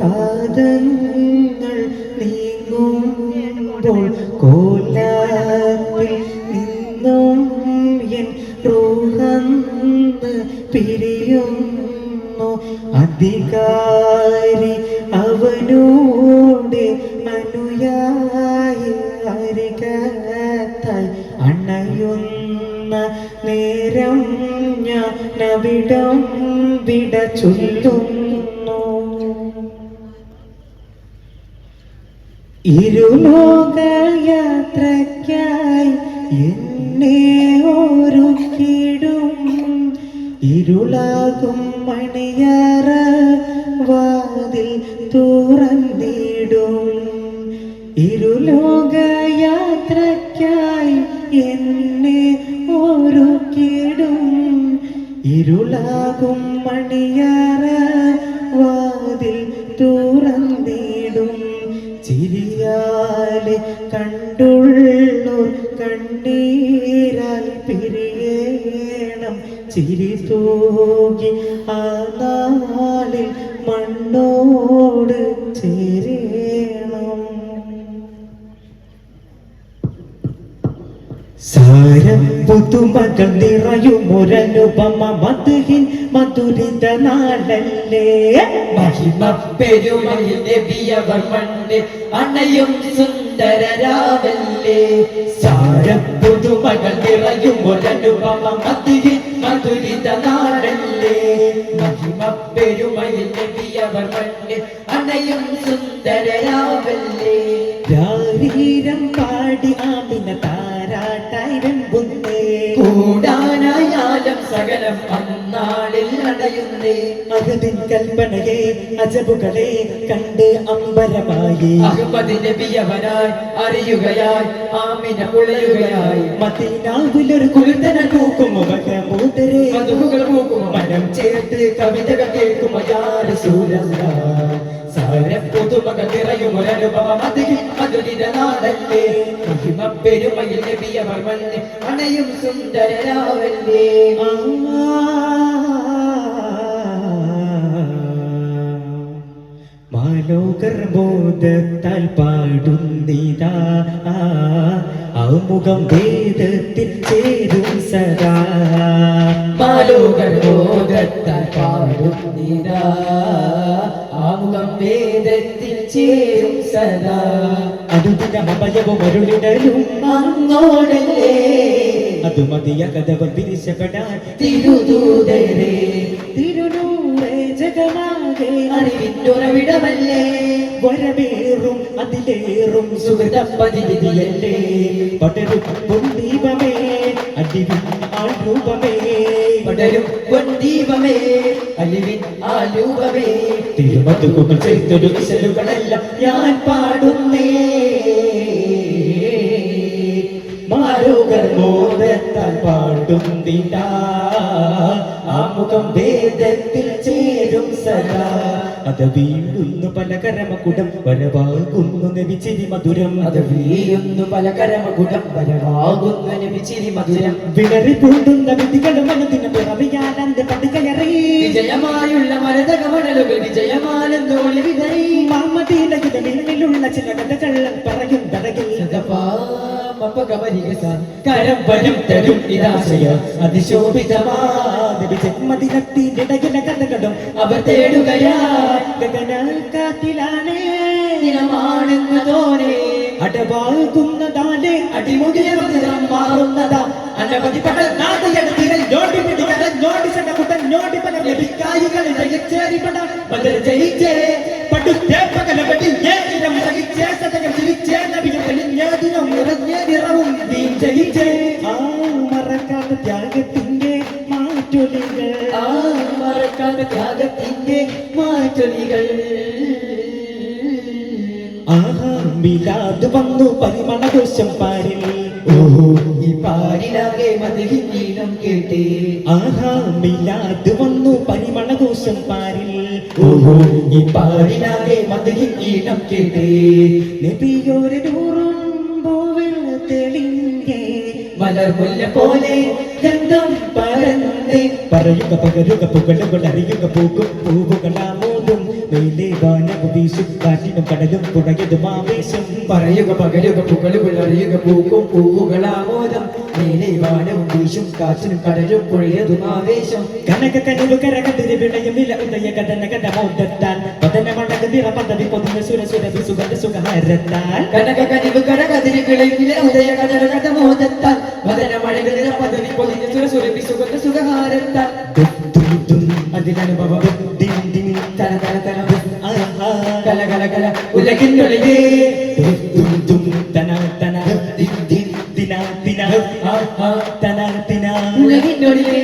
കാതങ്ങൾ നീങ്ങുമ്പോൾ അധികാരി അവനോട് അനുയായി അരികത്തായി അണയുന്ന നേരം ഞാൻ അവിടം വിട ചൊല്ലുന്നു. ഇരുലോകയാത്രയ്ക്കായി എന്നെ ഒരുക്കിടും. ഇരുളാകും മണിയറ വാതിൽ തുറന്നിടും. ഇരുലോകയാത്രയ്ക്കായി എന്നെ ഒരുക്കിടും. ഇരുളാകും മണിയറ വാതിൽ തുറന്നിടും. ചിരിയാലെ കണ്ടുള്ളോർ കണ്ണീരാൽ പിരിയേണം. ചിരി തൂകി ആ നാളിൽ മണ്ണോട് ചേരണം. സാരം പുതുമകൾ നിറയുമൊരനുപമ മധുഹിൻ മധുരിത നാടല്ലേ മഹിമ പെരുമയിൽ നബിയവർ മണ്ണ് അണയും സുന്ദരരാവല്ലേ. സാരം പുതുമകൾ നിറയും ഒരനുപമ മധുഹിൻ മധുരിത നാടല്ലേ പെരുമയിൽ നബിയവർ മണ്ണ് അണയും സുന്ദരരാവല്ലേ രാരീരം പാടി ആമിന താരാട്ടായി വെമ്പുന്നേ. കൂടാനായാലും സകലം അന്നാളിൽ അടയുന്നേ അഹദിൻ കൽപ്പനയെ അജബുകളെ കണ്ട് അമ്പരമായി. അഹമ്മദ് നബിയവനായി അറിയുകയായി ആമിന പുളയുകയായി. മദീനാവിലൊരു കുളിർത്തന കവിതകൾ കേൾക്കും പുതുമകൾ നിറയും ഒരനുഭവം അതിൽ മധുരിത നാടല്ലേ. മഹിമ പെരുമയിൽ നബിയവർ മണ്ണ് അണയും സുന്ദരരാവല്ലേ. മാലോകർ ബോധത്താൽ പാടുന്നിതാ ആമുഖം വേദത്തിൽ ചേരും സദാ. മാലോകർ ബോധത്താൽ പാടും ആമുഖം വേദത്തിൽ ചേരും സദാ. അതുദിനം അഭയവും അരുളിടലും അങ്ങോടല്ലേ. അത് മതിയ കഥകൾ തിരിച്ചപ്പെടാൻ തിരുദൂതരേ. തിരുനൂറെ. ജഗമാകെ അറിവിന്നുറവിടമല്ലേ വരവേറും അതിലേറും സുഹൃതം പതിവിധിയല്ലേ പടരും പൊന്തീപമേ അടിവിൻ ആൾരൂപമേ പടരും പൊൻദീപമേ അലിവിൻ ആലൂപമേ തിരുമതുകുകൾ ചെയ്തൊരു വിശലുകളെല്ലാം ഞാൻ പാടുന്നേ. മാരോഗർ ബോധത്താൽ പാടുന്നിതാ ആമുഖം വേദത്തിൽ ചേരും സദാ അത് വീഴുന്നു പല കരമകുടം വരവാകുന്നു നബിച്ചിരി മധുരം. അത് വീഴുന്നു പല കരമകുടം വരവാകുന്ന നബിച്ചിരി മധുരം. വിളറി പൂണ്ടുന്ന വിധികളും മനതിന് പിറവിയാലന്ത് പടുകയറി വിജയമായുള്ള മരതകമണലുകൾ വിജയമാലെന്നോളി വിതറി മാമതീലയുടെ മേലിലുള്ള ചില കഥകൾ പറയും തടകിൽ. കരം വരും തരും നിരാശയ അതിശോഭിതമാതിടകിലെ കഥകളും അവർ തേടുകയാ അടവാകുന്നതാലേ അടിമുടിയ മധുരം മാറുന്നതാ അനവധി പകൽ നാടകത്തിരൽ ഞോടി പിടികളെ ഞോടി പകലപടി ആഹാ മിലാദ് വന്നു പരിമളദോഷം പാരിൽ. ഓഹോ ഈ പാരിലാകെ ഈണം കേട്ടേ. ആഹാ മിലാദ് വന്നു പരിമളഘോഷം പാരിൽ. ഓഹോ ഈ പാരിലാകെ ഈണം കേട്ടേ. നബിയോരെ ദൂരം പോവിൽ തെളിഞ്ഞേ. മലർമുല്ല പോലെ ഗന്ധം പരന്നേ. പറയുക പകരുക പുകളുകൾ അറിയുക പൂക്കും പൂവുകളാം വീശും കാറ്റിനും കടലും പുഴയതും ആവേശം. പറയുക പകലുക പുകളുകൾ അറിയുക പൂക്കും പൂവുകളാമോദം നീലെ വാനവും വീശും കാറ്റിനും കടലും പുഴയതും ആവേശം. കനക കനവ് കരകതിരി വിളയും നില ഉദയ കടന കടമോദത്താൽ പതന മടക നിറ പദവി പൊതിഞ്ഞ സുര സുര സുഗന്ധ സുഖഹരത്താൽ. കനക കനിവ് കരകതിരി വിളയിലെ ഉദയ കടന കഥ വദന മഴകൾ നിറ പദവി പൊതിഞ്ഞ സുരസുരഭി സുഗന്ധ സുഖഹാരത്താൽ. അതിനനുഭവം ദിൻ ദിൻ തന തന തന ദിന ഉലകിന്നുള്ളിലേ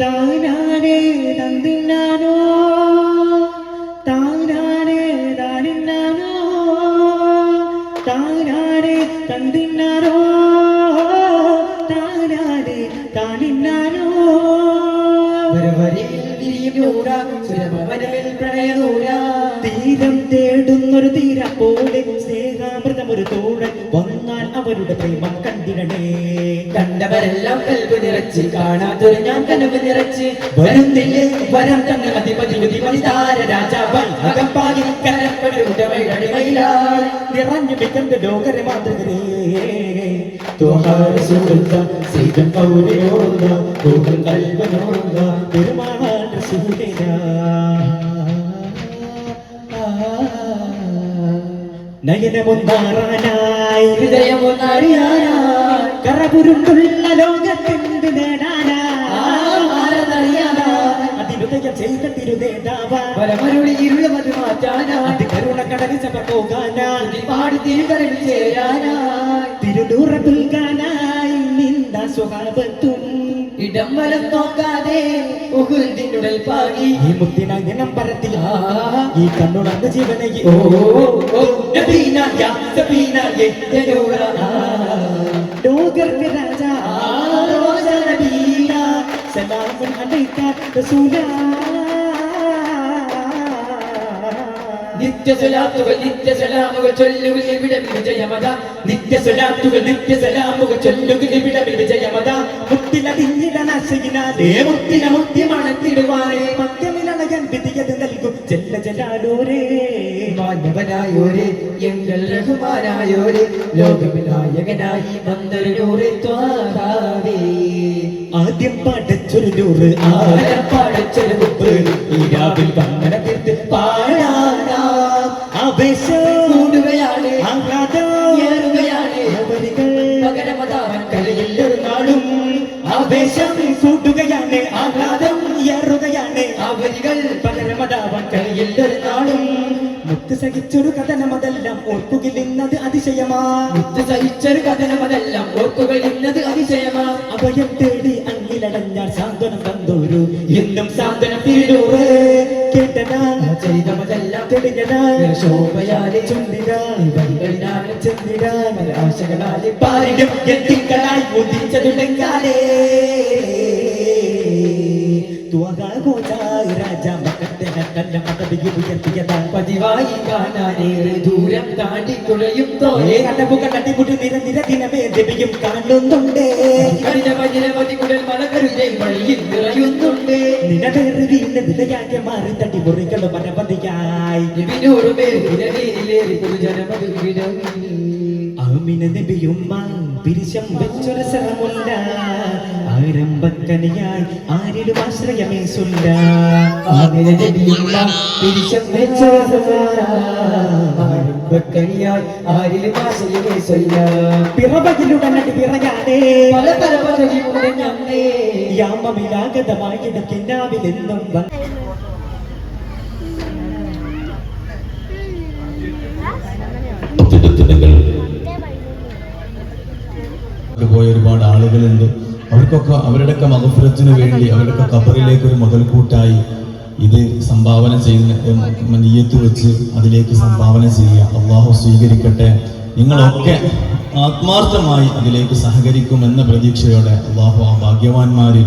താനാനേ തന്തിനാനോ താനാനേ താനിന്നാനോ? താനാനേ തന്തിന്നാനോ താനാനേ താനിന്നാനോ? വരവരിയിൽ വിരിയും നൂറ സുരഭവനവിൽ പ്രണയനൂര. തീരം തേടുന്നൊരു തീര പോലെ സ്നേഹാമൃതം ഒരു തോഴൻ വന്നാൽ അവരുടെ പ്രേമം കണ്ടിടണേ. കണ്ടവരെല്ലാം കൽവ് നിറച്ച് കാണാത്തൊരു ഞാൻ കനവ് നിറച്ച്. വരുന്നില്ലേ വരം തന്നെ അധിപതി വിധിപതി താര രാജാവായി അകപ്പാകി കരപ്പെടുടമയിലാൾ നിറഞ്ഞു മികந்த ലോകരെ മാതൃകരേ. സുഹൃത്തം സീതം പൗരയോർഗ തോഹം കൽവനോർഗ നയനമൊന്നാറാനായി ഹൃദയമൊന്നറിയാനായി കറപുരുണ്ടുള്ള ലോകത്തിന്റെ നേടാനാ ആരെന്നറിയാനായി അതിനുദയം ചെയ്ത തിരുനേതാവാ പരമരുളി സഭ പോകാനാ പാടി ചേരാനായി തിരുനൂറ പുൽകാനായി നിന്ന സ്വഭാവത്തും വലം നോക്കാതെ ഉഹുദിനുടൽ പാകി ഈ മുത്തിനങ്ങനം പറത്തി ഈ കണ്ണുണർന്ന ജീവനെ ഓ ലോകർക്ക് രാജ റോജ നബീന. റസൂലാ. നിത്യ നിത്യസലാമുക ചൊല്ലുക ഇവിടെ വിജയമത നിത്യ സലാത്തുകൾ നിത്യ സലാമുകൾ ചൊല്ലുകൾ ഇവിടെ വിജയമത മുത്തിലതിഞ്ഞിടനാശയിനാലേ മുത്തിന മുത്തി മണത്തിടുവാനേ മധ്യമിലണയൻ വിധിയത് നൽകും. ജല്ല ചെല്ലാലോരേ മാന്യവനായോരേ എങ്കൽ റഹ്മാനായോരെ ലോകവിനായകനായി വന്നൊരു ത്വാഹാവേ ആദ്യം പാടച്ചൊരു നൂറ് പാടച്ചൊരു മുപ്പ്. ഈരാവിൽ വന്ദന തീർത്ത് പാടാനാം ആവേശം കൂടുകയാണ്. ആഹ്ലാദം ഏറുകയാണ്. അവരികൾ പകരമതാവൻ കലയില്ലൊരു നാളും ആവേശം കൂട്ടുകയാണ്. ആഹ്ലാദം ഏറുകയാണ്. അവരികൾ പകരമതാവാൻ കഴിയില്ലൊരു നാളും മുത്ത് സഹിച്ചൊരു കഥനമതെല്ലാം ഓർക്കുകില്ലെന്നത് അതിശയമാ. മുത്ത് സഹിച്ചൊരു കഥനമതെല്ലാം ഓർക്കുകൾ ഇന്നത് അതിശയമാ. അഭയം തേടി അങ്ങിലടഞ്ഞാൽ സാന്ത്വനം തന്നോരു എന്നും സാന്ത്വനം തിരുനൂറ് കേട്ടനാ ചെയ്തമതെല്ലാം തെളിഞ്ഞതാ ശോഭയാലെ ചുണ്ടിരാ വരികളിലാണ് ചന്ദ്രിരാ ആശകളാലെ പാരിലും എത്തിക്കളായി ഉദിച്ചതുണ്ടെങ്കാലേ. പതിവായി കാണാനേറെ ദൂരം താണ്ടിക്കുഴയും തോലെ കാണുന്നുണ്ടേ. കഠിന വജ്രപതി കുടൽ മലകരുതേ വഴിയിൽ നിറയുന്നുണ്ട്. നിലവേറി വീണ്ട നിലയാകെ മാറി തട്ടി മുറികളും പരപതിയായി. ആമിന നബിയുമ്മ പിരിശം വെച്ചൊരു സ്ഥലമുല്ല ആരംഭക്കനിയായി ആരിലും ആശ്രയമേ സുല്ല. ആരിലും പിറവകിലുടനടി പിറയാനേ പല പോയ ഒരുപാട് ആളുകളുണ്ട്. അവർക്കൊക്കെ അവരുടെയൊക്കെ മകഫുരത്തിന് വേണ്ടി അവരുടെ കബറിലേക്ക് ഒരു മുതൽക്കൂട്ടായി ഇത് സംഭാവന ചെയ്യുന്ന നീയത്ത് വെച്ച് അതിലേക്ക് സംഭാവന ചെയ്യുക. അള്ളാഹു സ്വീകരിക്കട്ടെ. നിങ്ങളൊക്കെ ആത്മാർത്ഥമായി അതിലേക്ക് സഹകരിക്കുമെന്ന പ്രതീക്ഷയോടെ അള്ളാഹു ആ ഭാഗ്യവാന്മാരിൽ